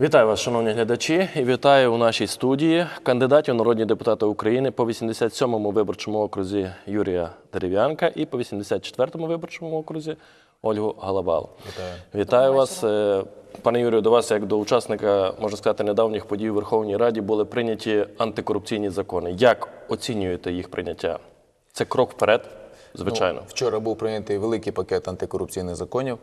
Вітаю вас, шановні глядачі, і вітаю у нашій студії кандидатів народні депутати України по 87-му виборчому окрузі Юрія Дерев'янка і по 84-му виборчому окрузі Ольгу Галабал. Вітаю. Вітаю вас, Е, пане Юрію. До вас, як до учасника, можна сказати, недавніх подій у Верховній Раді були прийняті антикорупційні закони. Як оцінюєте їх прийняття? Це крок вперед, звичайно. Ну, вчора був прийнятий великий пакет антикорупційних законів,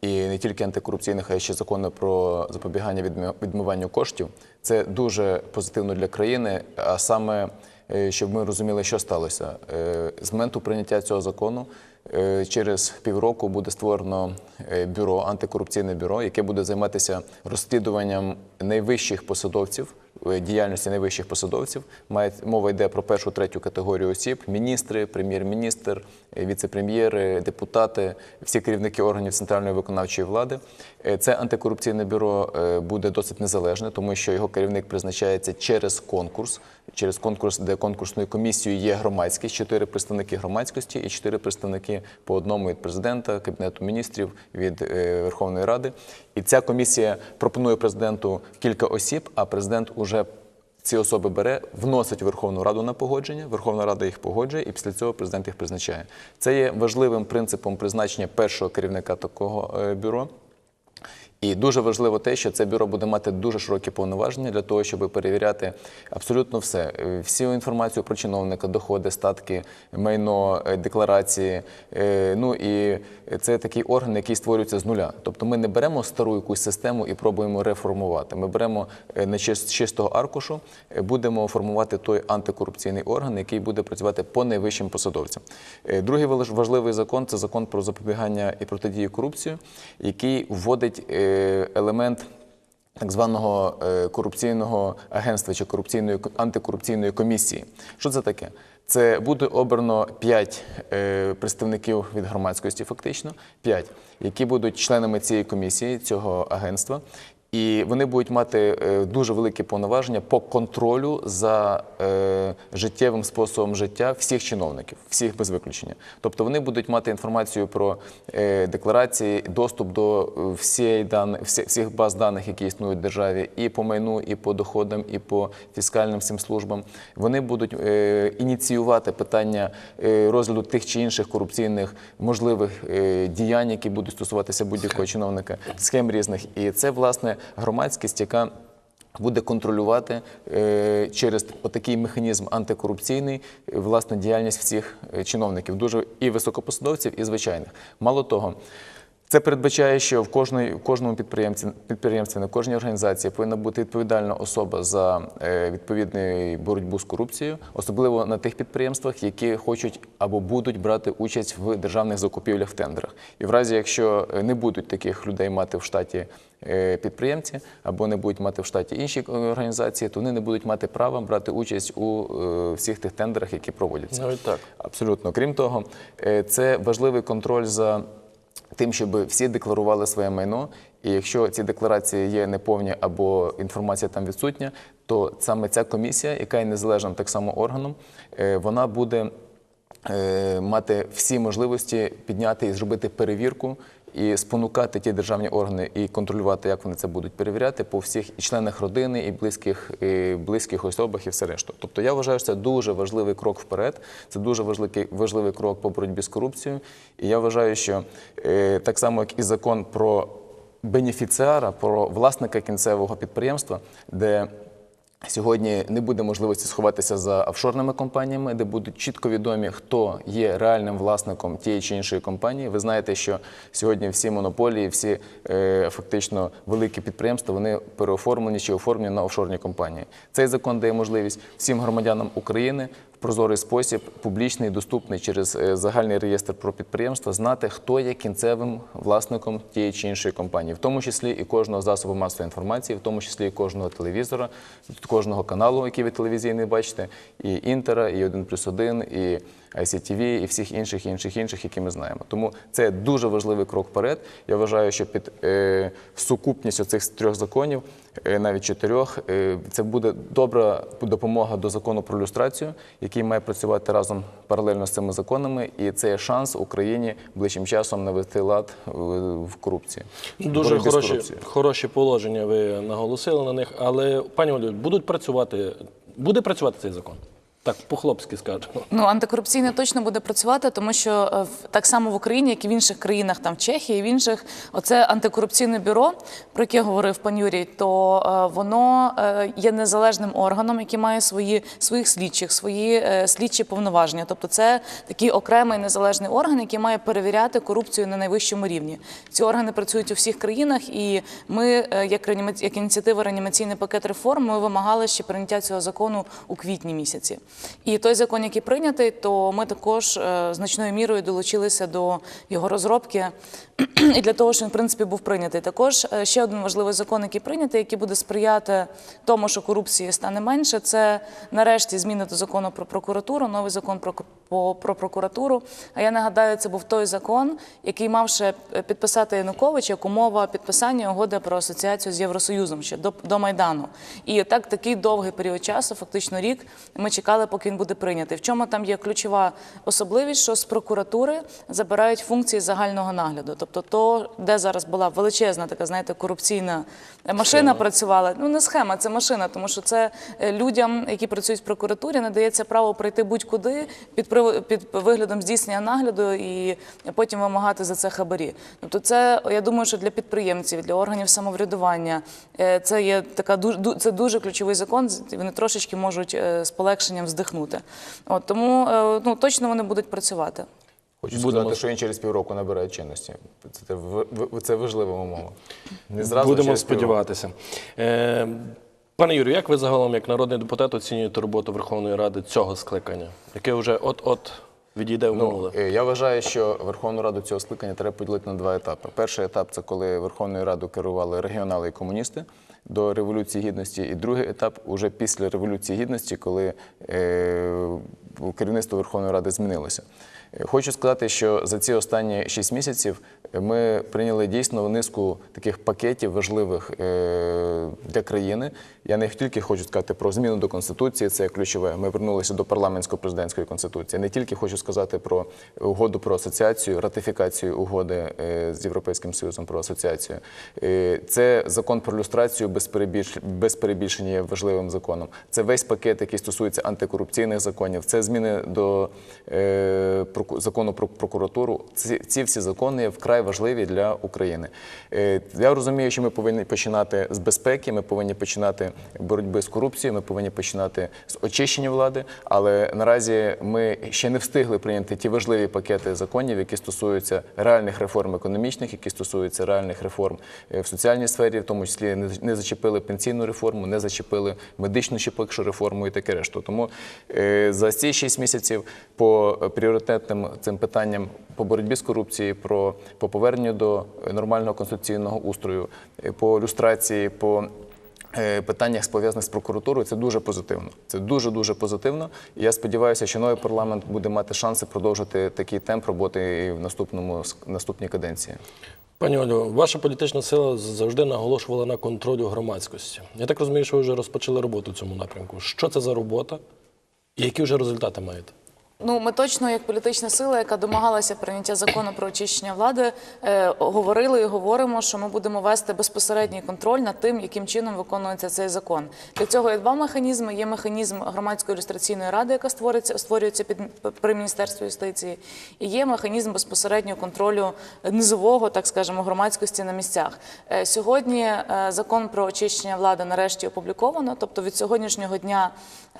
і не тільки антикорупційних, а й ще закони про запобігання відмиванню коштів. Це дуже позитивно для країни. А саме, е, щоб ми розуміли, що сталося Е, з моменту прийняття цього закону. Е, Через півроку буде створено е, бюро, антикорупційне бюро, яке буде займатися розслідуванням найвищих посадовців, е, діяльності найвищих посадовців. Має мова йде про першу третю категорію осіб: міністри, прем'єр-міністр, віце-прем'єри, депутати, всі керівники органів центральної виконавчої влади. Це антикорупційне бюро буде досить незалежне, тому що його керівник призначається через конкурс, через конкурс, де конкурсною комісією є громадськість, чотири представники громадськості і чотири представники по одному від президента, кабінету міністрів, від е, Верховної Ради. І ця комісія пропонує президенту кілька осіб, а президент уже ці особи бере, вносить Верховну Раду на погодження. Верховна Рада їх погоджує, і після цього президент їх призначає. Це є важливим принципом призначення першого керівника такого е, бюро. І дуже важливо те, що це бюро буде мати дуже широкі повноваження для того, щоб перевіряти абсолютно все. Е, Всю інформацію про чиновника, доходи, статки, майно, е, декларації. Е, Ну і це такий орган, який створюється з нуля. Тобто ми не беремо стару якусь систему і пробуємо реформувати. Ми беремо не чистого аркушу, будемо формувати той антикорупційний орган, який буде працювати по найвищим посадовцям. Другий важ- важливий закон це закон про запобігання і протидію корупції, який вводить елемент. Так званого е, корупційного агентства чи корупційної антикорупційної комісії. Що це таке? Це буде обрано 5 представників від громадськості, фактично 5, які будуть членами цієї комісії, цього агентства. І вони будуть мати е, дуже великі повноваження по контролю за е, життєвим способом життя всіх чиновників, всіх без виключення. Тобто вони будуть мати інформацію про е, декларації, доступ до всіх баз даних, які існують в державі, і по майну, і по доходам, і по фіскальним всім службам. Вони будуть ініціювати питання розгляду тих чи інших корупційних можливих діянь, які будуть стосуватися будь-якого чиновника, схем різних. І це власне громадськість, яка буде контролювати е, через отакий механізм антикорупційний е, власне діяльність всіх е, чиновників, дуже і високопосадовців, і звичайних. Мало того. Це передбачає, що в кожної в кожному підприємці підприємстві, на кожній організації повинна бути відповідальна особа за відповідну боротьбу з корупцією, особливо на тих підприємствах, які хочуть або будуть брати участь в державних закупівлях в тендерах. І в разі, якщо не будуть таких людей мати в штаті підприємці, або не будуть мати в штаті інші е, організації, то вони не будуть мати права брати участь у е, всіх тих тендерах, які проводяться. Ну і так. Абсолютно. Крім того, е, це важливий контроль за тим, щоб всі декларували своє майно. І якщо ці декларації є неповні або інформація там відсутня, то саме ця комісія, яка є незалежним так само органом, е, вона буде е, мати всі можливості підняти і зробити перевірку. І спонукати ті державні органи і контролювати, як вони це будуть перевіряти по всіх і членах родини, і близьких, і близьких особах, і все решту. Тобто я вважаю, що це дуже важливий крок вперед. Це дуже важливий, важливий крок по боротьбі з корупцією. І я вважаю, що е, так само, як і закон про бенефіціара, про власника кінцевого підприємства, де Сьогодні не буде можливості сховатися за офшорними компаніями, де будуть чітко відомі, хто є реальним власником тієї чи іншої компанії. Ви знаєте, що сьогодні всі монополії, всі е, фактично великі підприємства, вони переоформлені чи оформлені на офшорні компанії. Цей закон дає можливість всім громадянам України в прозорий спосіб, публічний, доступний через е, загальний реєстр про підприємства, знати, хто є кінцевим власником тієї чи іншої компанії, в тому числі і кожного засобу масової інформації, в тому числі і кожного телевізора, кожного каналу, який ви телевізійний бачите, і Інтера, і 1 плюс 1, і ICTV, і всіх інших, інших, інших, які ми знаємо. Тому це дуже важливий крок вперед. Я вважаю, що під е, сукупністю цих трьох законів навіть чотирьох. Е, Це буде добра допомога до закону про люстрацію, який має працювати разом паралельно з цими законами. І це є шанс Україні ближчим часом навести лад е, в корупції. Дуже хороші, хороші положення ви наголосили на них. Але, пані Олю, будуть працювати, буде працювати цей закон? Так, по-хлопськи скажемо. Ну, антикорупційне точно буде працювати, тому що е, так само в Україні, як і в інших країнах, там в Чехії, в інших, оце антикорупційне бюро, про яке говорив пан Юрій, то е, воно е, є незалежним органом, який має свої своїх слідчих, свої слідчі повноваження. Тобто, це такий окремий незалежний орган, який має перевіряти корупцію на найвищому рівні. Ці органи працюють у всіх країнах, і ми, як як ініціатива реанімаційний пакет реформ, ми вимагали ще прийняття цього закону у квітні місяці. І той закон, який прийнятий, то ми також е, значною мірою долучилися до його розробки і для того, що він в принципі був прийнятий. Також е, ще один важливий закон, який прийнятий, який буде сприяти тому, що корупції стане менше. Це нарешті зміни до закону про прокуратуру, новий закон про, по- про прокуратуру. А я нагадаю, це був той закон, який мав ще е, підписати Янукович як умова підписання угоди про асоціацію з Євросоюзом ще до, до Майдану. І так такий довгий період часу, фактично рік, ми чекали, поки він буде прийнятий. В чому там є ключова особливість, що з прокуратури забирають функції загального нагляду. Тобто, то, де зараз була величезна така, знаєте, корупційна машина працювала. Ну не схема, це машина, тому що це е, людям, які працюють в прокуратурі, надається право прийти будь-куди під під виглядом здійснення нагляду і потім вимагати за це хабарі. Тобто, це я думаю, що для підприємців, для органів самоврядування е, це є така це дуже ключовий закон. Вони трошечки можуть е, з полегшенням вздихнути. От тому е, ну точно вони будуть працювати. Хочу Будемо- сказати, що він через півроку набирає чинності. Це, це, важлива умова. Не зразу Будемо сподіватися. Е, пане Юрію, як ви загалом, як народний депутат, оцінюєте роботу Верховної Ради цього скликання, яке вже от-от відійде в минуле? Ну, Я вважаю, що Верховну Раду цього скликання треба поділити на два етапи. Перший етап це коли Верховною Радою керували регіонали і комуністи до Революції Гідності. І другий етап уже після Революції Гідності, коли е, керівництво Верховної Ради змінилося. Е, Хочу сказати, що за ці останні шість місяців ми прийняли дійсно низку таких пакетів важливих е, для країни. Я не тільки хочу сказати про зміну до конституції, це ключове. Ми вернулися до парламентсько-президентської конституції. Не тільки хочу сказати про угоду про асоціацію, ратифікацію угоди е, з Європейським Союзом про асоціацію. Е, Це закон про люстрацію без перебільшення є важливим законом. Це весь пакет, який стосується антикорупційних законів. Це зміни до е, закону про прокуратуру. Ці, ці всі закони вкрай важливі для України. Е, Я розумію, що ми повинні починати з безпеки. Ми повинні починати боротьби з корупцією. Ми повинні починати з очищення влади. Але наразі ми ще не встигли прийняти ті важливі пакети законів, які стосуються реальних реформ економічних, які стосуються реальних реформ е, в соціальній сфері, в тому числі не- зачепили пенсійну реформу, не зачепили медичну ще реформу і таке решту. Тому е, за ці шість місяців по е, пріоритетним цим питанням по боротьбі з корупцією, про по поверненню до нормального конституційного устрою, е, по люстрації, по е, питаннях пов'язаних з прокуратурою, це дуже позитивно. Це дуже дуже позитивно. І я сподіваюся, що новий парламент буде мати шанси продовжити такий темп роботи і в наступному наступній каденції. Пані Олю, ваша політична сила завжди наголошувала на контролю громадськості. Я так розумію, що ви вже розпочали роботу в цьому напрямку. Що це за робота які вже результати маєте? Ну, ми точно, як політична сила, яка домагалася прийняття закону про очищення влади, е, говорили і говоримо, що ми будемо вести безпосередній контроль над тим, яким чином виконується цей закон. Для цього є два механізми: є механізм громадської ілюстраційної ради, яка створиться створюється під при міністерстві юстиції, і є механізм безпосереднього контролю низового, так скажемо, громадськості на місцях. Е, Сьогодні е, закон про очищення влади нарешті опубліковано. Тобто від сьогоднішнього дня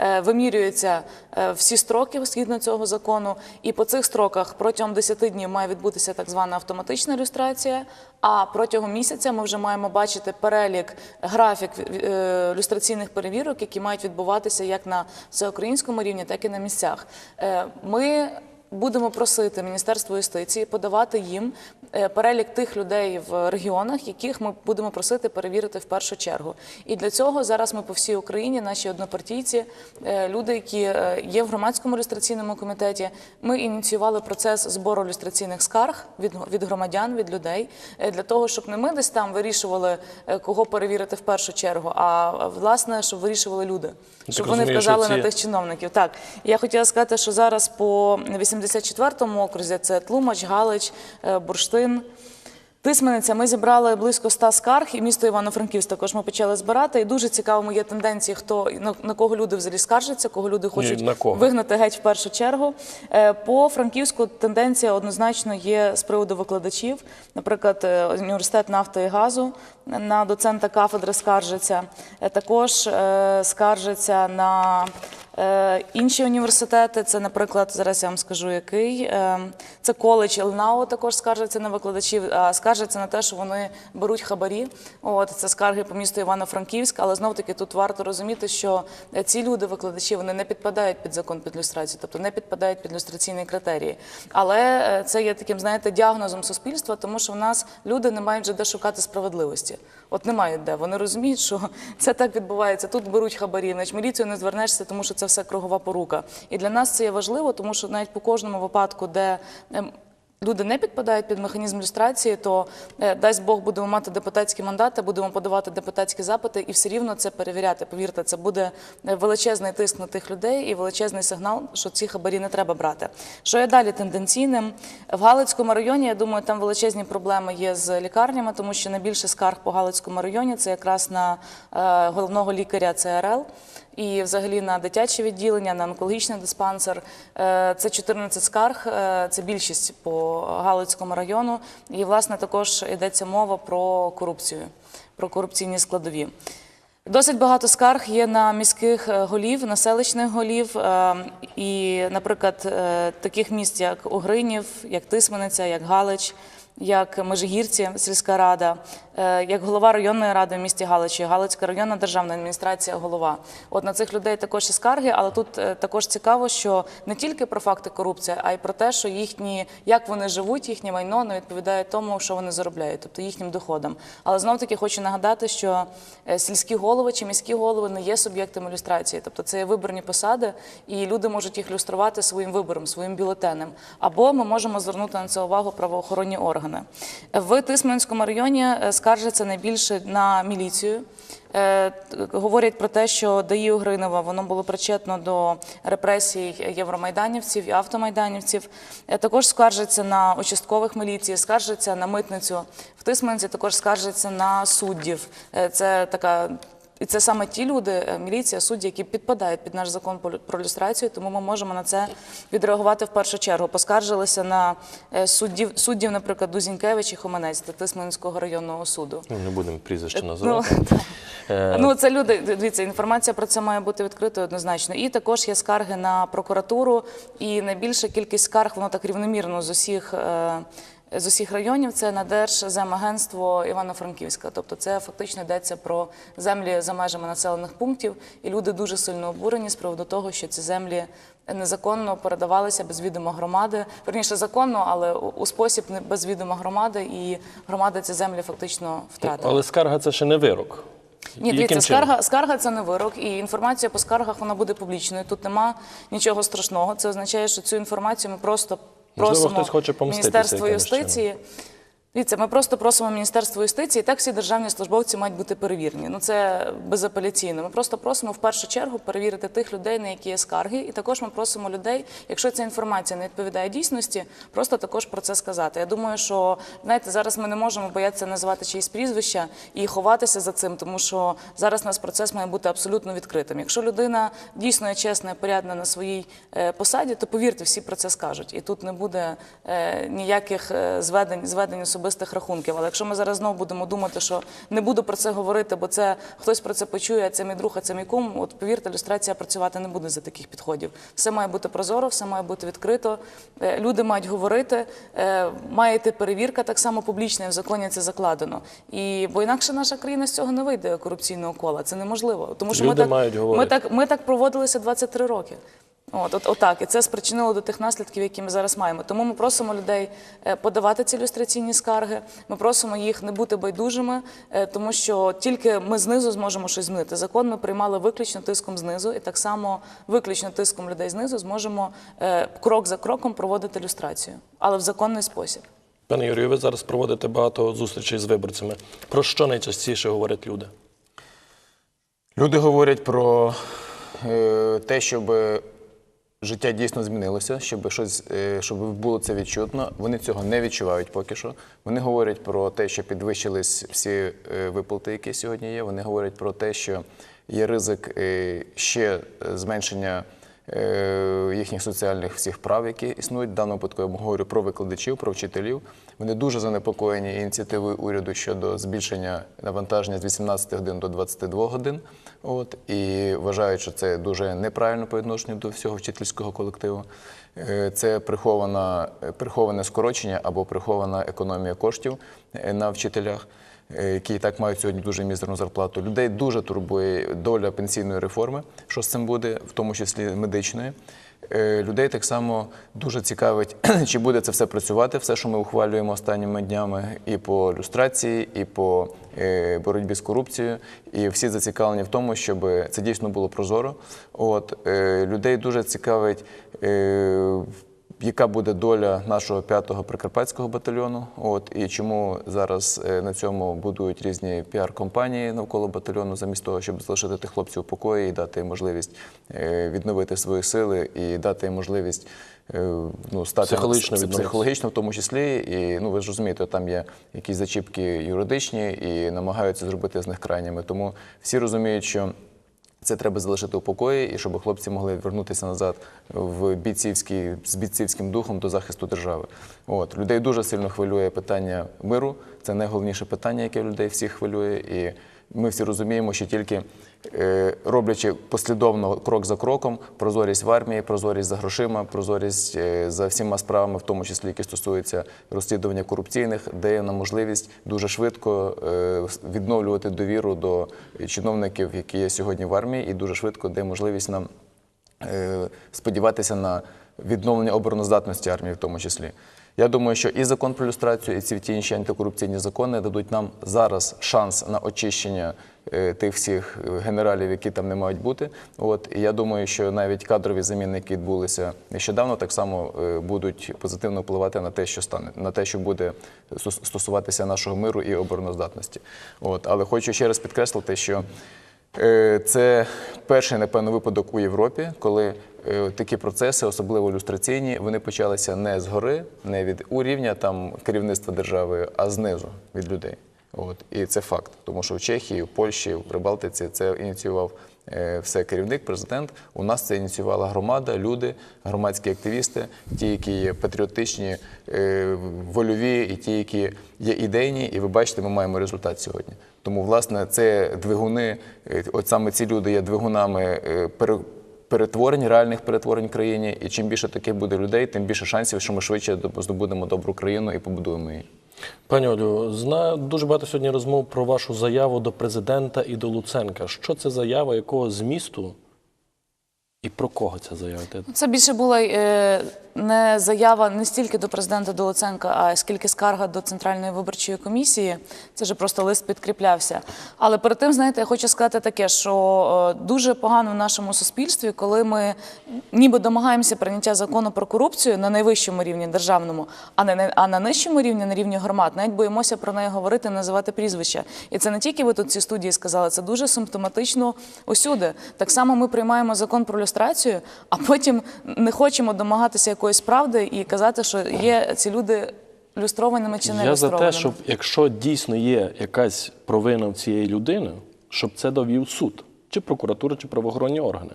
е, вимірюються е, всі строки згідно цього закону, і по цих строках протягом 10 днів має відбутися так звана автоматична люстрація. А протягом місяця ми вже маємо бачити перелік, графік е, люстраційних перевірок, які мають відбуватися як на всеукраїнському рівні, так і на місцях. Е, Ми Будемо просити Міністерство юстиції подавати їм перелік тих людей в регіонах, яких ми будемо просити перевірити в першу чергу. І для цього зараз ми по всій Україні, наші однопартійці, е, люди, які е, є в громадському люстраційному комітеті, ми ініціювали процес збору люстраційних скарг від, від громадян, від людей, е, для того, щоб не ми десь там вирішували, е, кого перевірити в першу чергу, а власне, щоб вирішували люди, щоб вони що вказали ці- на тих чиновників. Так, я хотіла сказати, що зараз по 84-му окрузі це Тлумач, Галич, е, Бурштин. Тисмениця, ми зібрали близько 100 скарг, і місто Івано-Франківськ також ми почали збирати. І дуже цікавими є тенденції, хто на, на кого люди взагалі скаржаться, кого люди хочуть на кого? вигнати геть в першу чергу. Е, По Франківську тенденція однозначно є з приводу викладачів. Наприклад, е, університет нафти і газу на доцента кафедри скаржиться. Е, Також скаржиться на Інші університети, це, наприклад, зараз я вам скажу, який е, це коледж ЛНАУ також скаржиться на викладачів, а скаржиться на те, що вони беруть хабарі. От це скарги по місту Івано-Франківськ, але знов таки тут варто розуміти, що е, ці люди, викладачі, вони не підпадають під закон під люстрацію, тобто не підпадають під люстраційні критерії. Але е, це є таким, знаєте, діагнозом суспільства, тому що в нас люди не мають вже де шукати справедливості. От не мають де. Вони розуміють, що це так відбувається. Тут беруть хабарі, в міліцію не звернешся, тому що це все кругова порука. І для нас це є важливо, тому що навіть по кожному випадку, де ем, люди не підпадають під механізм люстрації, то е, дасть Бог будемо мати депутатські мандати, будемо подавати депутатські запити і все рівно це перевіряти. Повірте, це буде е, величезний тиск на тих людей і величезний сигнал, що ці хабарі не треба брати. Що є далі тенденційним в Галицькому районі? Я думаю, там величезні проблеми є з лікарнями, тому що найбільше скарг по Галицькому районі це якраз на е, головного лікаря ЦРЛ і взагалі на дитяче відділення, на онкологічний диспансер. Е, Це 14 скарг, е, це більшість по Галицькому району. І, власне, також йдеться мова про корупцію, про корупційні складові. Досить багато скарг є на міських е, голів, на селищних голів. І, наприклад, таких міст, як Угринів, як Тисмениця, як Галич, як Межигірці, сільська рада, е, як голова районної ради в місті Галичі, Галицька районна державна адміністрація, голова. От на цих людей також є скарги, але тут е, також цікаво, що не тільки про факти корупції, а й про те, що їхні, як вони живуть, їхнє майно не відповідає тому, що вони заробляють, тобто їхнім доходам. Але знов таки хочу нагадати, що е, сільські голови чи міські голови не є суб'єктами люстрації, тобто це є виборні посади, і люди можуть їх люструвати своїм вибором, своїм бюлетенем. Або ми можемо звернути на це увагу правоохоронні органи. В Тисменському районі е, скаржаться найбільше на міліцію. Е, Говорять про те, що ДАІ Угринова воно було причетно до репресій євромайданівців і автомайданівців. Е, Також скаржаться на участкових міліції, скаржаться на митницю. В Тисменці також скаржаться на суддів. Це така. І це саме ті люди, е, міліція, судді, які підпадають під наш закон про люстрацію, тому ми можемо на це відреагувати в першу чергу. Поскаржилися на е, суддів, суддів, наприклад, Дузінкевич і Хоманець та Тисменського районного суду. Ну, не будемо прізвище Ну, називати. Е, Ну, це люди. Дивіться, інформація про це має бути відкритою однозначно. І також є скарги на прокуратуру, і найбільша кількість скарг воно так рівномірно з усіх. е, З усіх районів це на Держземагентство Івано-Франківська. Тобто це фактично йдеться про землі за межами населених пунктів, і люди дуже сильно обурені з приводу того, що ці землі незаконно передавалися без відома громади. Верніше законно, але у спосіб без відома громади, і громада ці землі фактично втратила. Але скарга це ще не вирок. Ні, дивіться, скарга, скарга це не вирок, і інформація по скаргах вона буде публічною. Тут нема нічого страшного. Це означає, що цю інформацію ми просто Можливо, просимо хтось хоче помститися Міністерство якимось чином. юстиції. Дивіться, ми просто просимо Міністерство юстиції, так всі державні службовці мають бути перевірені. Ну це безапеляційно. Ми просто просимо в першу чергу перевірити тих людей, на які є скарги. І також ми просимо людей, якщо ця інформація не відповідає дійсності, просто також про це сказати. Я думаю, що знаєте, зараз ми не можемо боятися називати чиїсь прізвища і ховатися за цим, тому що зараз нас процес має бути абсолютно відкритим. Якщо людина дійсно є чесна і порядна на своїй е, посаді, то повірте, всі про це скажуть. І тут не буде е, ніяких е, зведень, зведень особистих рахунків. Але якщо ми зараз знову будемо думати, що не буду про це говорити, бо це хтось про це почує, а це мій друг, а це мій кум, от повірте, люстрація працювати не буде за таких підходів. Все має бути прозоро, все має бути відкрито. Е, Люди мають говорити, е, має йти перевірка так само публічна, і в законі це закладено. І бо інакше наша країна з цього не вийде корупційного кола. Це неможливо. Тому що Люди ми так, мають ми так ми так проводилися 23 роки. От, от, отак, і це спричинило до тих наслідків, які ми зараз маємо. Тому ми просимо людей е, подавати ці ілюстраційні скарги. Ми просимо їх не бути байдужими, е, тому що тільки ми знизу зможемо щось змінити. Закон ми приймали виключно тиском знизу, і так само виключно тиском людей знизу зможемо е, крок за кроком проводити ілюстрацію, але в законний спосіб. Пане Юрію, ви зараз проводите багато зустрічей з виборцями. Про що найчастіше говорять люди? Люди говорять про те, щоб життя дійсно змінилося, щоб щось, е, щоб було це відчутно. Вони цього не відчувають поки що. Вони говорять про те, що підвищились всі е, виплати, які сьогодні є. Вони говорять про те, що є ризик е, ще зменшення. Їхніх соціальних всіх прав, які існують. В даному випадку я говорю про викладачів, про вчителів. Вони дуже занепокоєні ініціативою уряду щодо збільшення навантаження з 18 годин до 22 годин. От і вважаю, що це дуже неправильно по відношенню до всього вчительського колективу. Е, Це прихована, приховане скорочення або прихована економія коштів е, на вчителях е, які і так мають сьогодні дуже мізерну зарплату. Людей дуже турбує доля пенсійної реформи, що з цим буде, в тому числі медичної. Е, Людей так само дуже цікавить, чи буде це все працювати, все, що ми ухвалюємо останніми днями, і по люстрації, і по е, боротьбі з корупцією. І всі зацікавлені в тому, щоб це дійсно було прозоро. От е, людей дуже цікавить. Яка буде доля нашого п'ятого прикарпатського батальйону? От і чому зараз е, на цьому будують різні піар-компанії навколо батальйону, замість того, щоб залишити тих хлопців у покої і дати можливість е, відновити свої сили і дати їм можливість е, ну, стати Психологічно психологічно в тому числі. І ну ви ж розумієте, там є якісь зачіпки юридичні і намагаються зробити з них крайніми. Тому всі розуміють, що. Це треба залишити у покої, і щоб хлопці могли вернутися назад в бійцівський з бійцівським духом до захисту держави. От людей дуже сильно хвилює питання миру. Це найголовніше питання, яке людей всіх хвилює. І ми всі розуміємо, що тільки е, роблячи послідовно крок за кроком, прозорість в армії, прозорість за грошима, прозорість е, за всіма справами, в тому числі які стосуються розслідування корупційних, дає нам можливість дуже швидко е, відновлювати довіру до чиновників, які є сьогодні в армії, і дуже швидко дає можливість нам сподіватися на відновлення обороноздатності армії, в тому числі. Я думаю, що і закон про люстрацію, і ці ті інші антикорупційні закони дадуть нам зараз шанс на очищення е, тих всіх е, генералів, які там не мають бути. От і я думаю, що навіть кадрові заміни, які відбулися нещодавно, так само е, будуть позитивно впливати на те, що стане, на те, що буде стосуватися нашого миру і обороноздатності. От, але хочу ще раз підкреслити, що Це перший, напевно, випадок у Європі, коли е, такі процеси, особливо люстраційні, вони почалися не згори, не від урівня там керівництва держави, а знизу від людей. От і це факт, тому що в Чехії, в Польщі, в Прибалтиці це ініціював е, все керівник, президент. У нас це ініціювала громада, люди, громадські активісти, ті, які є патріотичні, е, вольові, і ті, які є ідейні. І ви бачите, ми маємо результат сьогодні. Тому, власне, це двигуни, е, от саме ці люди є двигунами е, перетворень, реальних перетворень в країні. І чим більше таких буде людей, тим більше шансів, що ми швидше доб- здобудемо добру країну і побудуємо її. Пані Олю, знаю дуже багато сьогодні розмов про вашу заяву до президента і до Луценка. Що це заява, якого змісту і про кого ця заява? Це більше була е, не заява не стільки до президента Долоценка, а скільки скарга до Центральної виборчої комісії. Це вже просто лист підкріплявся. Але перед тим, знаєте, я хочу сказати таке, що е, дуже погано в нашому суспільстві, коли ми ніби домагаємося прийняття закону про корупцію на найвищому рівні державному, а не а на нижчому рівні, на рівні громад, навіть боїмося про неї говорити, називати прізвища. І це не тільки ви тут в цій студії сказали, це дуже симптоматично усюди. Так само ми приймаємо закон про люстрацію, а потім не хочемо домагатися якоїсь правди і казати, що є ці люди люстрованими чи не Я за те, щоб якщо дійсно є якась провина в цієї людини, щоб це довів суд, чи прокуратура, чи правоохоронні органи.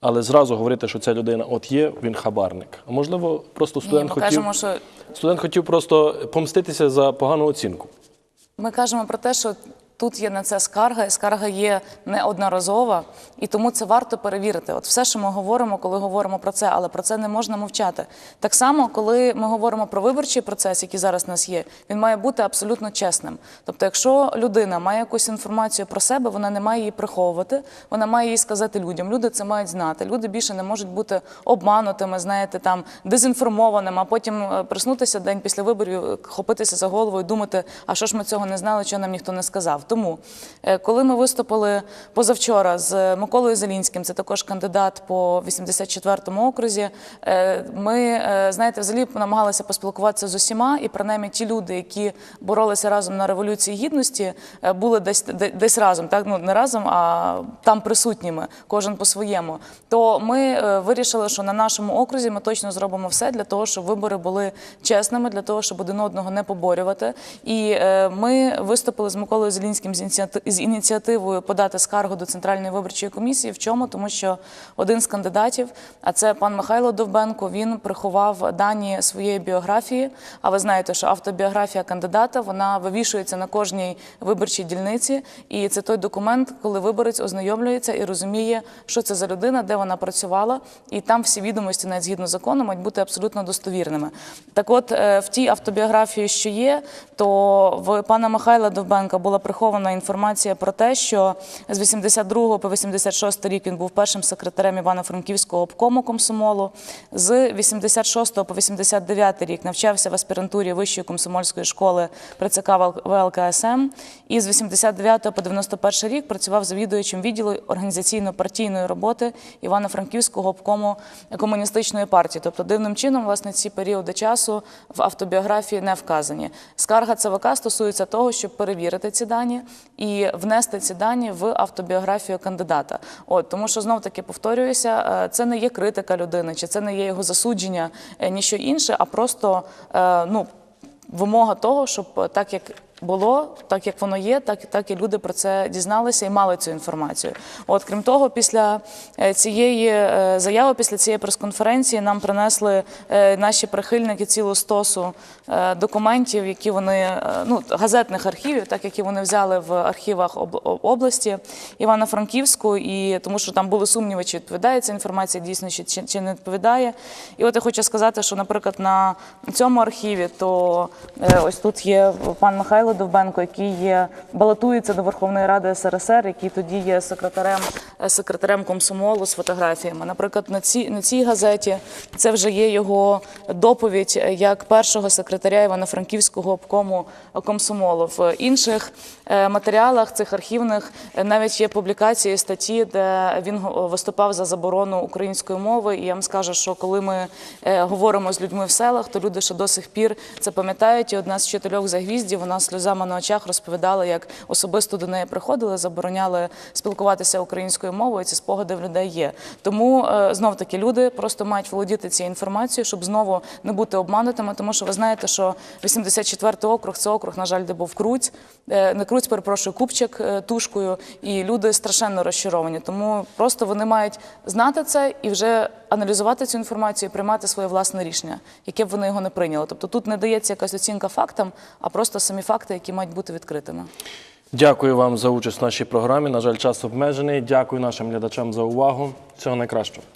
Але зразу говорити, що ця людина от є, він хабарник. А можливо, просто студент ми хотів кажемо, що студент хотів просто помститися за погану оцінку. Ми кажемо про те, що Тут є на це скарга, і скарга є неодноразова, і тому це варто перевірити. От все, що ми говоримо, коли говоримо про це, але про це не можна мовчати. Так само, коли ми говоримо про виборчий процес, який зараз у нас є, він має бути абсолютно чесним. Тобто, якщо людина має якусь інформацію про себе, вона не має її приховувати, вона має її сказати людям. Люди це мають знати. Люди більше не можуть бути обманутими, знаєте, там дезінформованими, а потім е, проснутися день після виборів, е, хопитися за голову і думати, а що ж ми цього не знали, чого нам ніхто не сказав. Тому, е, коли ми виступили позавчора з Миколою Зелінським, це також кандидат по 84-му окрузі. е, Ми е, знаєте, взагалі намагалися поспілкуватися з усіма, і принаймні ті люди, які боролися разом на революції гідності, е, були десь десь разом, так ну не разом, а там присутніми, кожен по-своєму. То ми е, вирішили, що на нашому окрузі ми точно зробимо все для того, щоб вибори були чесними, для того, щоб один одного не поборювати. І е, ми виступили з Миколою Зелінським з з ініціативою подати скаргу до Центральної виборчої комісії. В чому? Тому що один з кандидатів, а це пан Михайло Довбенко, він приховав дані своєї біографії. А ви знаєте, що автобіографія кандидата вона вивішується на кожній виборчій дільниці, і це той документ, коли виборець ознайомлюється і розуміє, що це за людина, де вона працювала, і там всі відомості, навіть згідно закону, мають бути абсолютно достовірними. Так, от е, в тій автобіографії, що є, то в пана Михайла Довбенка була прихована інформація про те, що з 82 по 86 рік він був першим секретарем Івано-Франківського обкому комсомолу. З 86 по 89 рік навчався в аспірантурі Вищої комсомольської школи при ЦК ВЛКСМ. І з 89 по 91 рік працював завідуючим відділу організаційно-партійної роботи Івано-Франківського обкому комуністичної партії. Тобто дивним чином, власне, ці періоди часу в автобіографії не вказані. Скарга ЦВК стосується того, щоб перевірити ці дані і внести ці дані в автобіографію кандидата. От тому, що знов таки повторююся, е, це не є критика людини, чи це не є його засудження, е, ніщо інше, а просто е, ну вимога того, щоб так як було, так як воно є, так, так і люди про це дізналися і мали цю інформацію. От крім того, після е, цієї е, заяви, після цієї прес-конференції нам принесли е, наші прихильники цілу стосу документів, які вони ну газетних архівів, так які вони взяли в архівах об- об- області Івано-Франківську, і тому що там були сумніви, чи відповідає ця інформація дійсно, чи, чи, не відповідає. І от я хочу сказати, що, наприклад, на цьому архіві, то ось тут є пан Михайло Довбенко, який є балотується до Верховної Ради СРСР, який тоді є секретарем е, секретарем комсомолу з фотографіями. Наприклад, на цій на цій газеті це вже є його доповідь е, як першого секретаря Івано-Франківського обкому комсомолу. В інших е, матеріалах цих архівних навіть є публікації статті, де він виступав за заборону української мови. І я вам скажу, що коли ми говоримо з людьми в селах, то люди ще до сих пір це пам'ятають. І одна з вчительок загвізді, вона з сльозами на очах розповідала, як особисто до неї приходили, забороняли спілкуватися українською мовою. Ці спогади в людей є. Тому знов таки люди просто мають володіти цією інформацією, щоб знову не бути обманутими. Тому що ви знаєте, що 84-й округ це округ, на жаль, де був Круць, Е, не Круць, перепрошую, Купчик е, тушкою, і люди страшенно розчаровані. Тому просто вони мають знати це і вже аналізувати цю інформацію, і приймати своє власне рішення, яке б вони його не прийняли. Тобто тут не дається якась оцінка фактам, а просто самі факти, які мають бути відкритими. Дякую вам за участь в нашій програмі. На жаль, час обмежений. Дякую нашим глядачам за увагу. Всього найкращого.